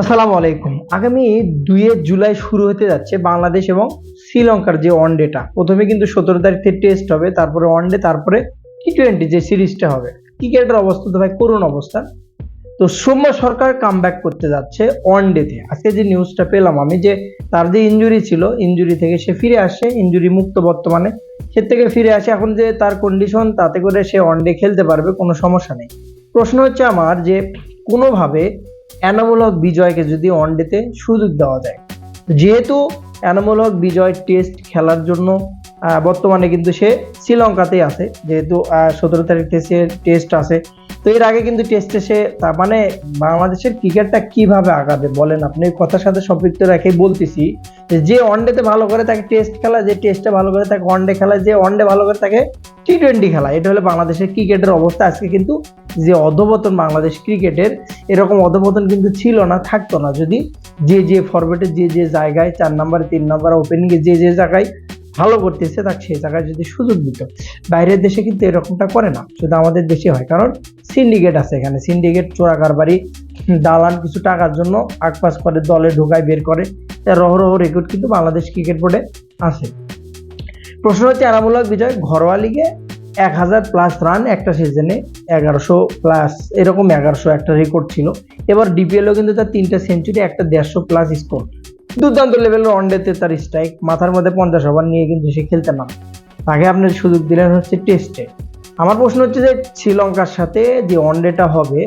আসসালামু আলাইকুম। আগামী দুইয়ে জুলাই শুরু হতে যাচ্ছে বাংলাদেশ এবং শ্রীলঙ্কার যে ওয়ানডেটা প্রথমে কিন্তু সতেরো তারিখ টেস্ট হবে, তারপরে ওয়ানডে তারপরে টি টোয়েন্টি যে সিরিজটা হবে। ক্রিকেটের অবস্থা তো ভাই করুণ অবস্থা। তো সৌম্য সরকার কাম করতে যাচ্ছে ওয়ানডেতে আজকে যে নিউজটা পেলাম আমি যে তার যে ইঞ্জুরি ছিল ইঞ্জুরি থেকে সে ফিরে আসে ইঞ্জুরি মুক্ত বর্তমানে। সে থেকে ফিরে আসে, এখন যে তার কন্ডিশন তাতে করে সে ওয়ানডে খেলতে পারবে, কোনো সমস্যা নেই। প্রশ্ন হচ্ছে আমার যে কোনোভাবে এনামুল হক বিজয়কে যদি ওয়ানডেতে সুযোগ দেওয়া যায়। যেহেতু এনামুল হক বিজয় টেস্ট খেলার জন্য বর্তমানে কিন্তু সে শ্রীলঙ্কাতেই আছে, যেহেতু সতেরো তারিখ টেস্টের টেস্ট আছে। তো এর আগে কিন্তু টেস্টে সে তার মানে বাংলাদেশের ক্রিকেটটা কীভাবে আগাবে বলেন আপনি? কথার সাথে সম্পৃক্ত রেখেই বলতেছি যে যে ওয়ানডেতে ভালো করে তাকে টেস্ট খেলা যে টেস্টে ভালো করে তাকে ওয়ানডে খেলা যে ওয়ানডে ভালো করে তাকে টি টোয়েন্টি খেলা, এটা হলো বাংলাদেশের ক্রিকেটের অবস্থা। আজকে কিন্তু যে অধপতন বাংলাদেশ ক্রিকেটের, এরকম অধপতন কিন্তু ছিল না, থাকতো না। যদি যে যে ফরম্যাটে যে যে জায়গায়, চার নাম্বার তিন নাম্বার ওপেনিংয়ে যে যে জায়গায় ভালো করতেছে তাকে সেই জায়গায় যদি সুযোগ দিত। বাইরের দেশে কিন্তু এরকমটা করে না, শুধু আমাদের দেশে হয়। কারণ সিন্ডিকেট আছে এখানে। সিন্ডিকেট চোরা কারবারি, দালান কিছু টাকার জন্য আকপাস করে, দলে ঢোকায়, বের করে। তার রহ রহ রেকর্ড কিন্তু বাংলাদেশ ক্রিকেট বোর্ডে আছে। প্রশ্ন হচ্ছে এনামূলক বিজয় ঘরোয়া লিগে এক হাজার প্লাস রান একটা সিজনে এগারোশো প্লাস এরকম এগারোশো একটা রেকর্ড ছিল। এবার ডিপিএলও কিন্তু তার তিনটা সেঞ্চুরি একটা দেড়শো প্লাস স্কোর দুর্দান্ত লেভেলের ওয়ানডেতে তার স্ট্রাইক মাথার মধ্যে পঞ্চাশ ওভার নিয়ে কিন্তু সে খেলতে নাম। তাকে আপনি সুযোগ দিলেন হচ্ছে টেস্টে আমার প্রশ্ন হচ্ছে যে শ্রীলঙ্কার সাথে যে ওয়ানডেটা হবে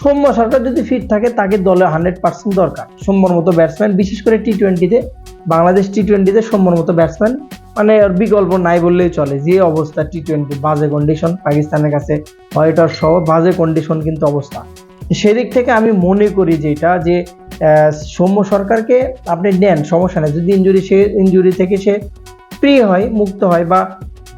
সৌম্য সরকার যদি ফিট থাকে, তাকে দলে হান্ড্রেড পার্সেন্ট দরকার। সৌম্যর মতো ব্যাটসম্যান বিশেষ করে টি টোয়েন্টিতে বাংলাদেশ টি টোয়েন্টিতে সৌম্যর মতো ব্যাটসম্যান মানে আর বিকল্প নাই বললেই চলে। যে অবস্থা টি টোয়েন্টি বাজে কন্ডিশন পাকিস্তানের কাছে হোয়াইটার সহ বাজে কন্ডিশন কিন্তু অবস্থা। সেদিক থেকে আমি মনে করি যেটা, যে সৌম্য সরকারকে আপনি নেন, সমস্যা নেই। যদি ইঞ্জুরি সে ইঞ্জুরি থেকে সে ফ্রি হয়, মুক্ত হয়, বা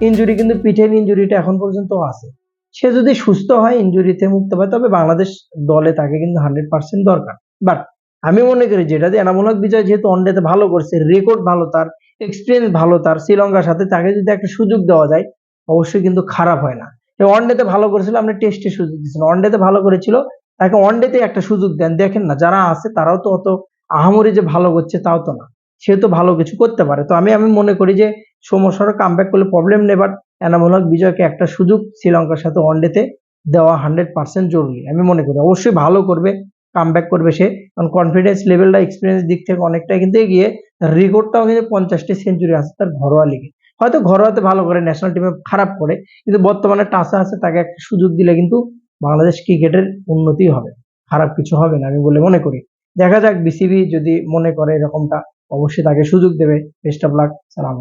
ইঞ্জুরি কিন্তু পিঠের ইঞ্জুরিটা এখন পর্যন্ত আছে। সে যদি সুস্থ হয় ইঞ্জুরিতে মুক্ত হয় তবে বাংলাদেশ দলে তাকে কিন্তু হান্ড্রেড পার্সেন্ট দরকার। বাট আমি মনে করি যেটা যে এনামূলক বিজয় যেহেতু ওয়ানডেতে ভালো করছে রেকর্ড ভালো তার এক্সপিরিয়েন্স ভালো তার, শ্রীলঙ্কার সাথে তাকে যদি একটা সুযোগ দেওয়া যায়, অবশ্যই কিন্তু খারাপ হয় না। ওয়ানডেতে ভালো করেছিল, আপনি টেস্টে সুযোগ দিচ্ছেন ওয়ানডেতে ভালো করেছিল, তাকে ওয়ানডেতে একটা সুযোগ দেন। দেখেন না, যারা আছে তারাও তো অত আহামরি যে ভালো করছে তাও তো না। সে তো ভালো কিছু করতে পারে। তো আমি আমি মনে করি যে সমস্যার কাম ব্যাক করলে প্রবলেম নেই বাট এনামূল হক বিজয়কে একটা সুযোগ শ্রীলঙ্কার সাথে ওয়ানডেতে দেওয়া হান্ড্রেড পার্সেন্ট জরুরি, আমি মনে করি। অবশ্যই ভালো করবে কাম করবে সে। কারণ কনফিডেন্স লেভেলটা এক্সপিরিয়েন্স দিক থেকে অনেকটাই কিন্তু এগিয়ে রেকর্ডটাও কিন্তু পঞ্চাশটি সেঞ্চুরি আছে তার ঘরোয়া লিগে হয়তো ঘরোয়াতে ভালো করে ন্যাশনাল টিমে খারাপ করে, কিন্তু বর্তমানে টাসা আছে, তাকে একটা সুযোগ দিলে কিন্তু বাংলাদেশ ক্রিকেটের উন্নতি হবে। খারাপ কিছু হবে না, আমি বলে মনে করি। দেখা যাক বিসিবি যদি মনে করে এরকমটা, অবশ্যই তাকে সুযোগ দেবে। বেস্ট অফ লাক সালাম